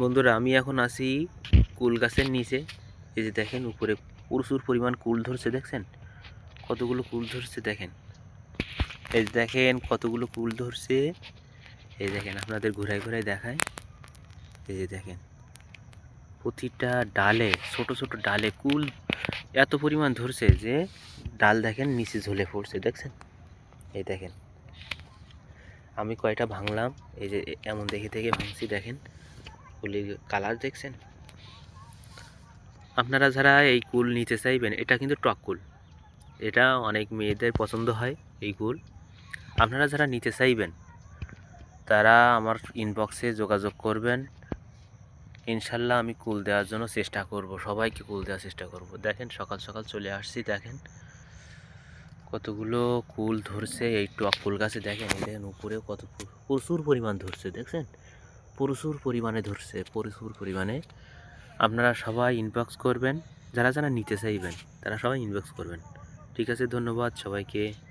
বন্ধুরা, আমি এখন আসি কুল গাছের নিচে। এই যে দেখেন, উপরে প্রচুর পরিমাণ কুল ধরছে, দেখছেন? কতগুলো কুল ধরছে, দেখেন? এই যে দেখেন, কতগুলো কুল ধরছে। এই দেখেন, আপনাদের ঘুরাই ঘুরাই দেখায়। এই যে দেখেন, প্রতিটা ডালে, ছোট ছোট ডালে কুল এত পরিমাণ ধরছে যে ডাল দেখেন নিচে ঝুলে পড়ছে, দেখছেন? এই দেখেন, আমি কয়টা ভাঙলাম, এই যে এমন দেখে দেখে ভাঙছি, দেখেন। কুলের কালার দেখছেন? আপনারা যারা এই কুল নিতে চাইবেন, এটা কিন্তু টক কুল। এটা অনেক মেয়েদের পছন্দ হয়, এই কুল। আপনারা যারা নিতে চাইবেন, তারা আমার ইনবক্সে যোগাযোগ করবেন। ইনশাল্লাহ আমি কুল দেওয়ার জন্য চেষ্টা করব, সবাইকে কুল দেওয়ার চেষ্টা করব। দেখেন, সকাল সকাল চলে আসছি, দেখেন। কতগুলো কুল ধরছে, এই টক কুল গাছে দেখেন দেখেন, উপরেও কত প্রচুর পরিমাণ ধরছে, দেখছেন? প্রচুর পরিমাণে ধরছে, প্রচুর পরিমাণে। আপনারা সবাই ইনবক্স করবেন, যারা যারা নিতে চাইবেন, তারা সবাই ইনবক্স করবেন। ঠিক আছে, ধন্যবাদ সবাইকে।